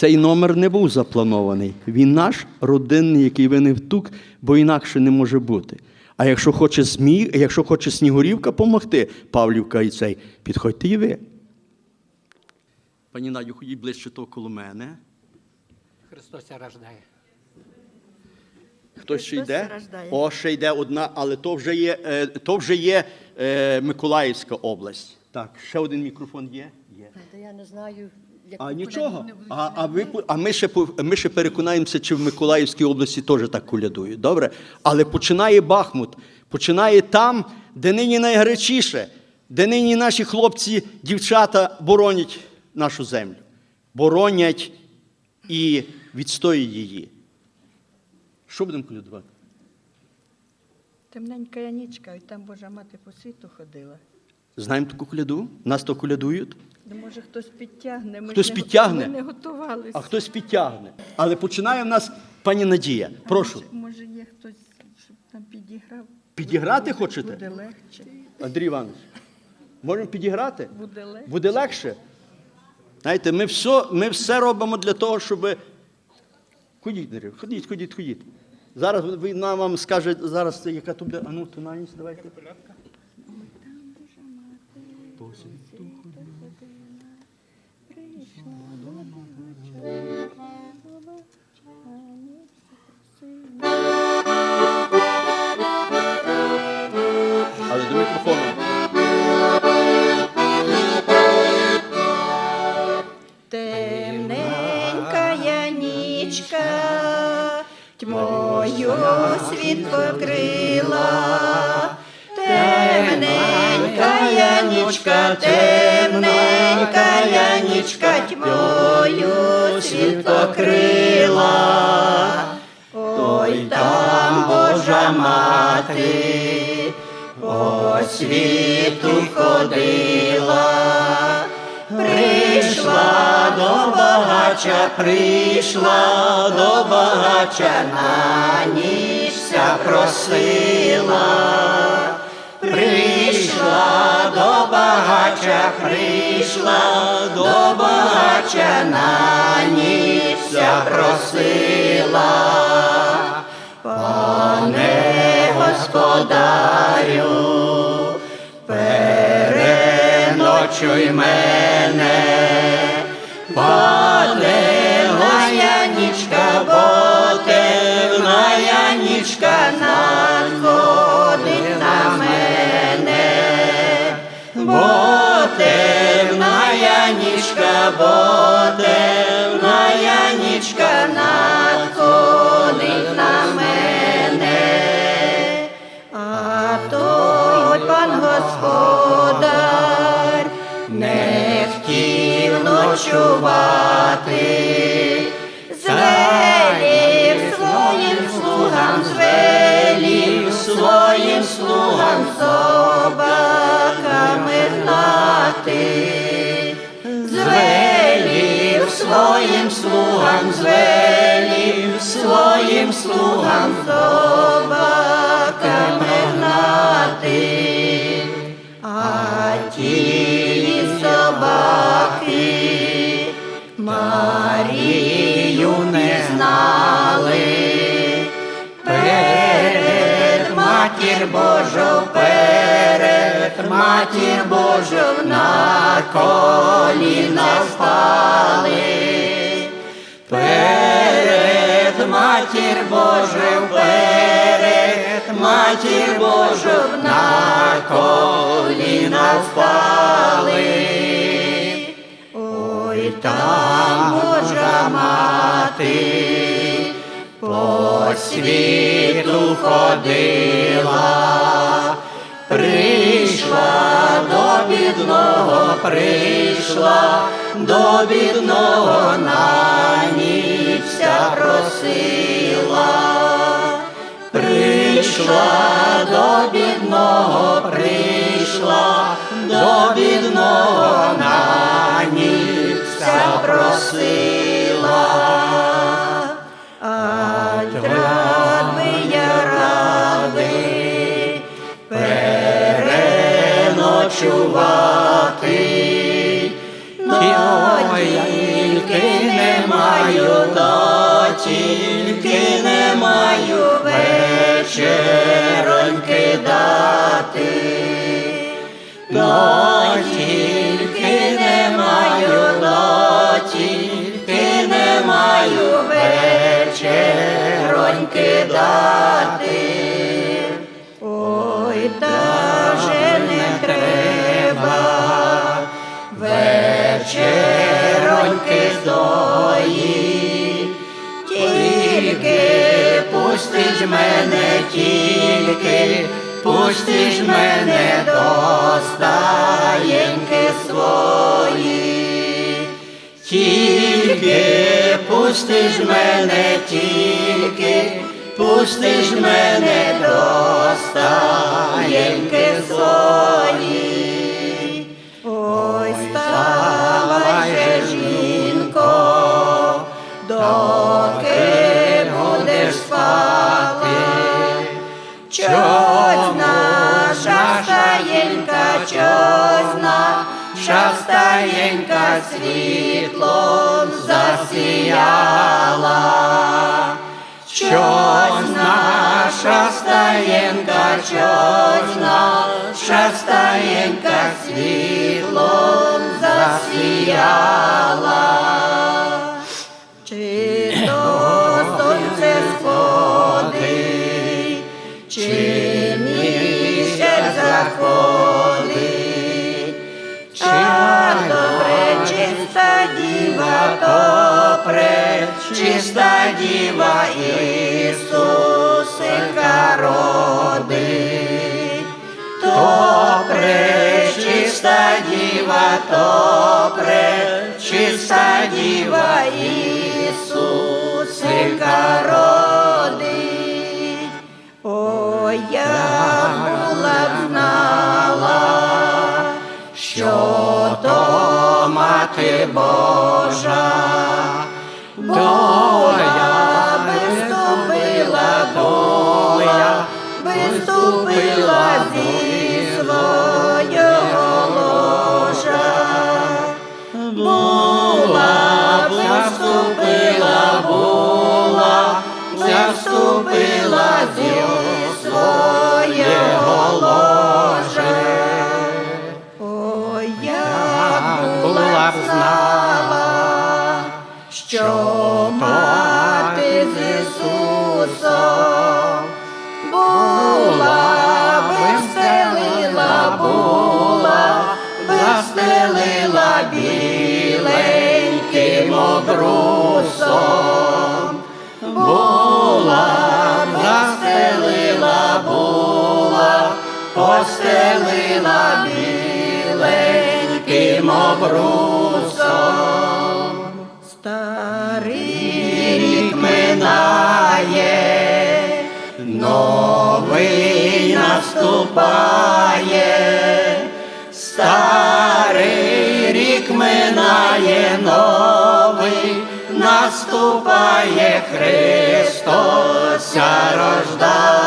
цей номер не був запланований. Він наш родинний, який виник тук, бо інакше не може бути. А якщо хоче змі, якщо хоче Снігурівка помогти, Павлівка і цей, підходьте і ви. Пані Надю, ходіть ближче того коло мене. Христос рождає. Хтось ще йде? О, ще йде одна, але то вже є, е, то вже є е, Миколаївська область. Так, ще один мікрофон є? Є. Та я не знаю, А нічого. А, а, ви, а ми, ще, ми ще переконаємося, чи в Миколаївській області теж так колядують. Добре? Але починає Бахмут, починає там, де нині найгарячіше, де нині наші хлопці, дівчата боронять нашу землю. Боронять і відстоюють її. Що будемо колядувати? Темненька я нічка, і там Божа мати по світу ходила. Знаємо таку коляду? Нас то колядують? Може, хтось підтягне. Ми Хтось не підтягне? Ми не готувалися. А хтось підтягне. Але починає в нас пані Надія. Прошу. Може, є хтось, щоб там підіграв. Підіграти хочете? Буде легче. Андрій Іванович, можемо підіграти? Буде легче. Буде легше. Знаєте, ми все, ми все робимо для того, щоб. Ходіть, Андрій, ходіть, ходіть, ходіть. Зараз ви нам вам скаже, зараз це яка тут буде. А ну, тональність, давайте. Але до мікрофону. Я тьмою світ покрила. Ой, там Божа мати, по світу ходила. Прийшла до багача, прийшла до багача, на нічся просила. Прийшла до багача, прийшла до багача, на ніч просила. Пане господарю, переночуй мене, паде моя нічка, бо темна я нічка надходить темна я нічка, бо темная нічка надходить на мене. А той пан господар не хотів ночувати, слугам, звелів своїм слугам собаками гнати, а ті собаки Марію не знали. Перед матір Божу, перед матір Божу на коліна впали. Матір Божу, перед матір Божу на коліна впали. Ой, там Божа мати по світу ходила, прийшла до бідного, прийшла до бідного на ніч просила. Прийшла до бідного, прийшла до бідного на ніч ся просила. А рад вечероньки дати, но тільки не маю, но тільки не маю вечероньки дати. Ой, даже не треба вечероньки здої, пустиш мене, тільки пустиш мене до стаєньки свої, тільки пустиш мене, тільки пустиш мене до стаєньки свої. наша стаєнька світлом засіяла. Чось наша стаєнка, чось наша стаєнка світлом засіяла. Чи то сонце сходить, чи чиста діва, добре чиста діва Ісусика родить. Ой, я була б знала, що то мати Божа, доля виступила, доля виступила зі виступила зі свого ложа. Ой, я була б знала, що мати з Ісусом була, вистелила, була, вистелила біленьким обрусом. Постелила біленьким обрусом. Старий рік минає, новий наступає, старий рік минає, новий наступає, Христос рождає.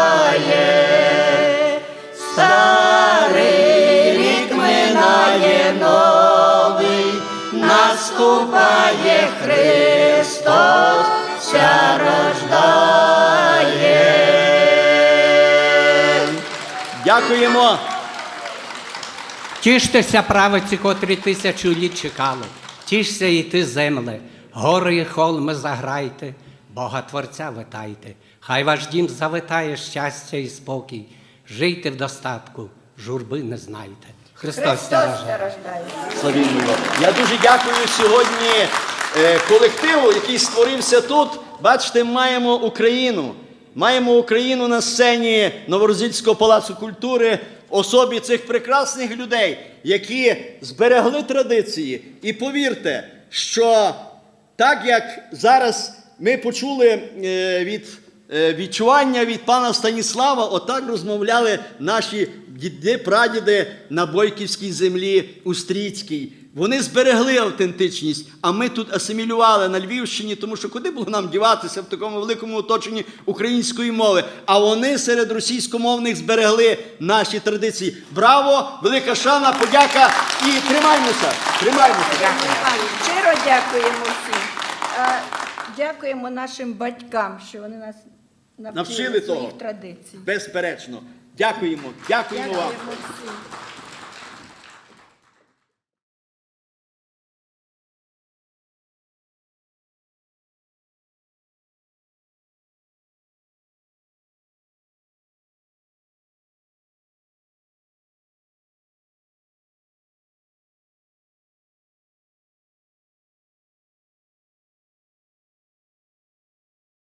Наступає, Христос ся рождає. Дякуємо. Тіштеся, правиці, котрі тисячу літ чекали. Тішся і ти, земле, гори і холми заграйте, Бога Творця витайте. Хай ваш дім завитає щастя і спокій. Жийте в достатку, журби не знайте. Христос ся рождає. Славімо. Я дуже дякую сьогодні е, колективу, який створився тут. Бачите, маємо Україну. Маємо Україну на сцені Новорозильського палацу культури в особі цих прекрасних людей, які зберегли традиції. І повірте, що так як зараз ми почули е, від е, відчування від пана Станіслава, отак розмовляли наші діди, прадіди на Бойківській землі Устріцькій. Вони зберегли автентичність, а ми тут асимілювали на Львівщині, тому що куди було нам діватися в такому великому оточенні української мови? А вони серед російськомовних зберегли наші традиції. Браво! Велика шана, подяка і тримаймося! Тримаймося! Щиро дякуємо всім. Е, Дякуємо нашим батькам, що вони нас навчили, Навчили того. традицій. Безперечно. Дякуємо, дякуємо вам. Всім.